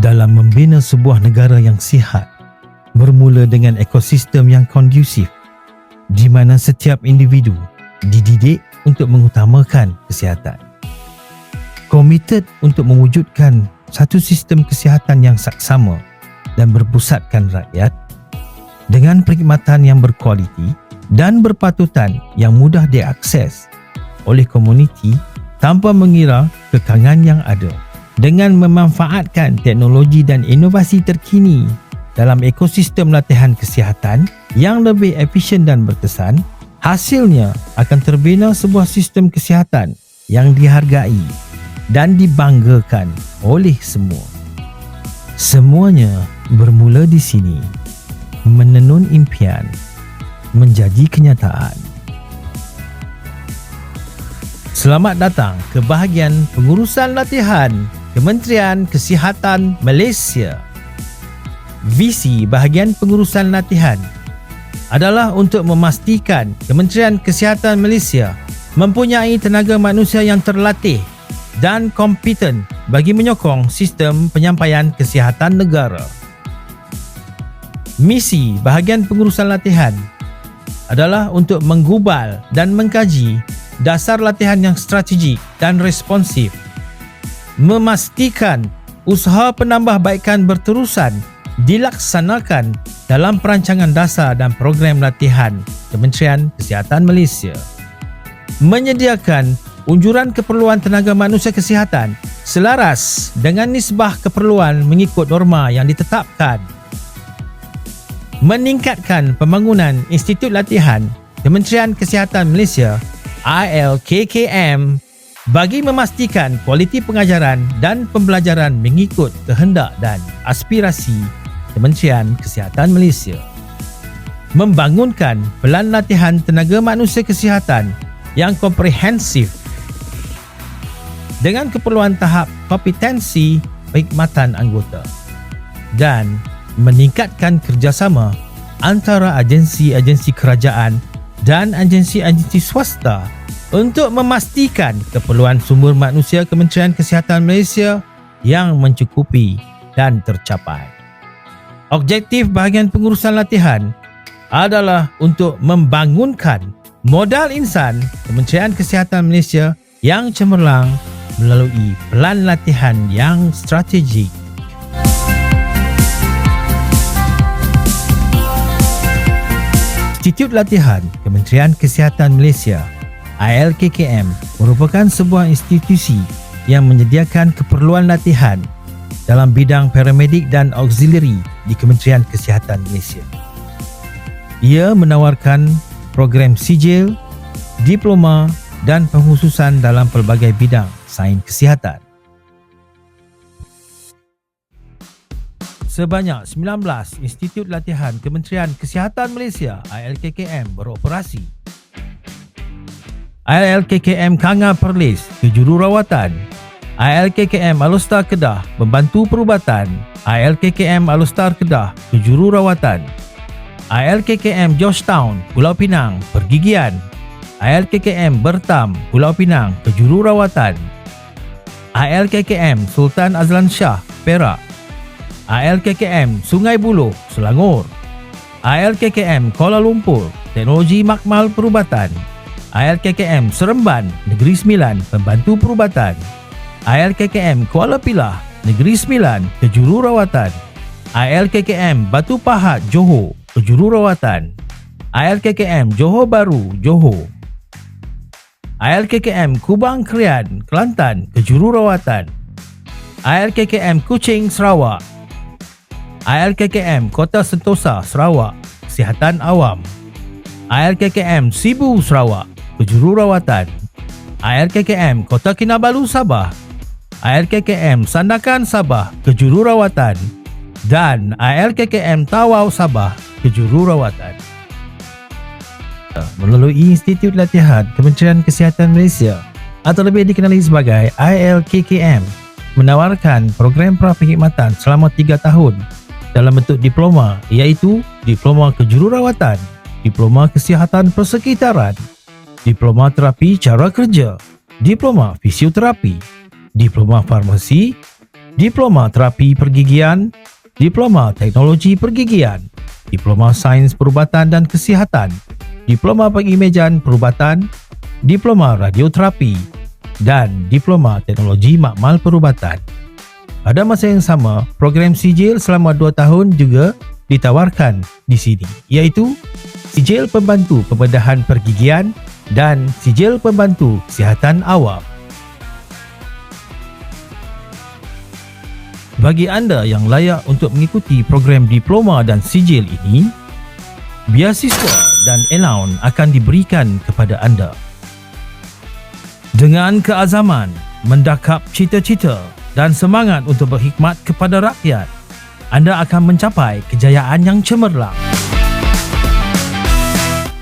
Dalam membina sebuah negara yang sihat, bermula dengan ekosistem yang kondusif di mana setiap individu dididik untuk mengutamakan kesihatan. Komited untuk mewujudkan satu sistem kesihatan yang saksama dan berpusatkan rakyat dengan perkhidmatan yang berkualiti dan berpatutan yang mudah diakses oleh komuniti tanpa mengira kekangan yang ada dengan memanfaatkan teknologi dan inovasi terkini dalam ekosistem latihan kesihatan yang lebih efisien dan berkesan, hasilnya akan terbina sebuah sistem kesihatan yang dihargai dan dibanggakan oleh semua. Semuanya bermula di sini. Menenun impian menjadi kenyataan. Selamat datang ke bahagian pengurusan latihan Kementerian Kesihatan Malaysia. Visi bahagian pengurusan latihan adalah untuk memastikan Kementerian Kesihatan Malaysia mempunyai tenaga manusia yang terlatih dan kompeten bagi menyokong sistem penyampaian kesihatan negara. Misi bahagian pengurusan latihan adalah untuk menggubal dan mengkaji dasar latihan yang strategik dan responsif, memastikan usaha penambahbaikan berterusan dilaksanakan dalam perancangan dasar dan program latihan Kementerian Kesihatan Malaysia, menyediakan unjuran keperluan tenaga manusia kesihatan selaras dengan nisbah keperluan mengikut norma yang ditetapkan. Meningkatkan pembangunan Institut Latihan Kementerian Kesihatan Malaysia ILKKM bagi memastikan kualiti pengajaran dan pembelajaran mengikut kehendak dan aspirasi Kementerian Kesihatan Malaysia. Membangunkan pelan latihan tenaga manusia kesihatan yang komprehensif dengan keperluan tahap kompetensi perkhidmatan anggota dan meningkatkan kerjasama antara agensi-agensi kerajaan dan agensi-agensi swasta untuk memastikan keperluan sumber manusia Kementerian Kesihatan Malaysia yang mencukupi dan tercapai. Objektif bahagian pengurusan latihan adalah untuk membangunkan modal insan Kementerian Kesihatan Malaysia yang cemerlang melalui pelan latihan yang strategik Institut Latihan Kementerian Kesihatan Malaysia ILKKM merupakan sebuah institusi yang menyediakan keperluan latihan dalam bidang paramedik dan auxiliary di Kementerian Kesihatan Malaysia. Ia menawarkan program sijil, diploma dan penghususan dalam pelbagai bidang sains kesihatan. Sebanyak 19 Institut Latihan Kementerian Kesihatan Malaysia ILKKM beroperasi. ILKKM Kanga Perlis Kejururawatan ILKKM Alustar Kedah Membantu Perubatan. ILKKM Alustar Kedah Kejururawatan ILKKM Georgetown Pulau Pinang Pergigian ILKKM Bertam Pulau Pinang Kejururawatan ILKKM Sultan Azlan Shah Perak ALKKM Sungai Buloh, Selangor. ALKKM Kuala Lumpur, Teknologi Makmal Perubatan. ALKKM Seremban, Negeri Sembilan, Pembantu Perubatan. ALKKM Kuala Pilah, Negeri Sembilan, Kejururawatan. ALKKM Batu Pahat, Johor, Kejururawatan. ALKKM Johor Baru, Johor. ALKKM Kubang Krian, Kelantan, Kejururawatan. ALKKM Kuching, Sarawak, ILKKM Kota Sentosa Sarawak. Kesihatan Awam. ILKKM Sibu Sarawak. Kejururawatan ILKKM Kota Kinabalu Sabah. ILKKM Sandakan Sabah. Kejururawatan dan ILKKM Tawau Sabah. Kejururawatan melalui Institut Latihan Kementerian Kesihatan Malaysia atau lebih dikenali sebagai ILKKM menawarkan program praperkhidmatan selama 3 tahun dalam bentuk diploma iaitu Diploma Kejururawatan, Diploma Kesihatan Persekitaran, Diploma Terapi Cara Kerja, diploma fisioterapi, diploma farmasi, diploma terapi pergigian, diploma teknologi pergigian, diploma sains perubatan dan kesihatan, diploma pengimejan perubatan, diploma radioterapi dan diploma teknologi makmal perubatan. Pada masa yang sama, program sijil selama 2 tahun juga ditawarkan di sini iaitu sijil pembantu pembedahan pergigian dan sijil pembantu kesihatan awam. Bagi anda yang layak untuk mengikuti program diploma dan sijil ini, beasiswa dan allowance akan diberikan kepada anda. Dengan keazaman, mendakap cita-cita dan semangat untuk berkhidmat kepada rakyat, anda akan mencapai kejayaan yang cemerlang.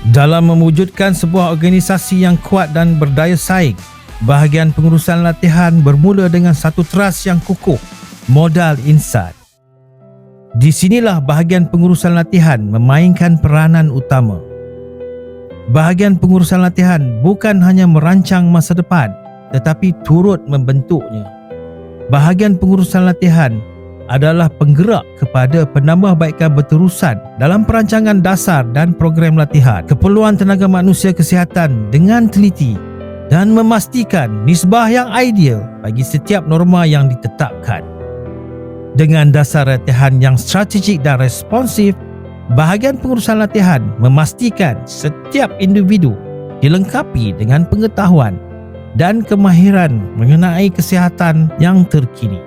Dalam mewujudkan sebuah organisasi yang kuat dan berdaya saing, bahagian pengurusan latihan bermula dengan satu teras yang kukuh, modal insan. Di sinilah bahagian pengurusan latihan memainkan peranan utama. Bahagian pengurusan latihan bukan hanya merancang masa depan, tetapi turut membentuknya. Bahagian pengurusan latihan adalah penggerak kepada penambahbaikan berterusan dalam perancangan dasar dan program latihan, keperluan tenaga manusia kesihatan dengan teliti dan memastikan nisbah yang ideal bagi setiap norma yang ditetapkan. Dengan dasar latihan yang strategik dan responsif, bahagian pengurusan latihan memastikan setiap individu dilengkapi dengan pengetahuan dan kemahiran mengenai kesihatan yang terkini.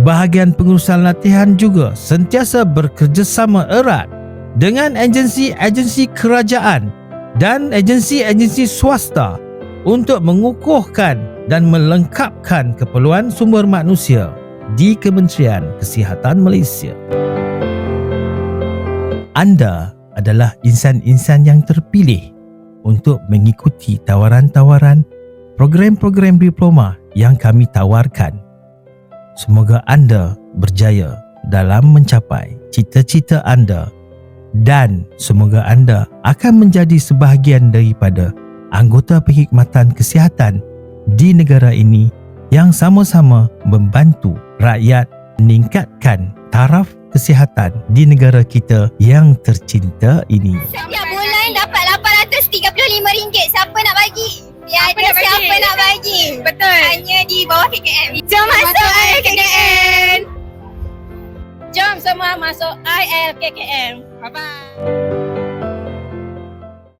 Bahagian pengurusan latihan juga sentiasa bekerjasama erat dengan agensi-agensi kerajaan dan agensi-agensi swasta untuk mengukuhkan dan melengkapkan keperluan sumber manusia di Kementerian Kesihatan Malaysia. Anda adalah insan-insan yang terpilih untuk mengikuti tawaran-tawaran program-program diploma yang kami tawarkan. Semoga anda berjaya dalam mencapai cita-cita anda dan semoga anda akan menjadi sebahagian daripada anggota perkhidmatan kesihatan di negara ini yang sama-sama membantu rakyat meningkatkan taraf kesihatan di negara kita yang tercinta ini. RM835. Siapa nak bagi? Ya, Siapa ada nak bagi? siapa nak bagi? Betul. Hanya di bawah KKM. Jom masuk ILKKM. Jom semua masuk ILKKM. Bye-bye.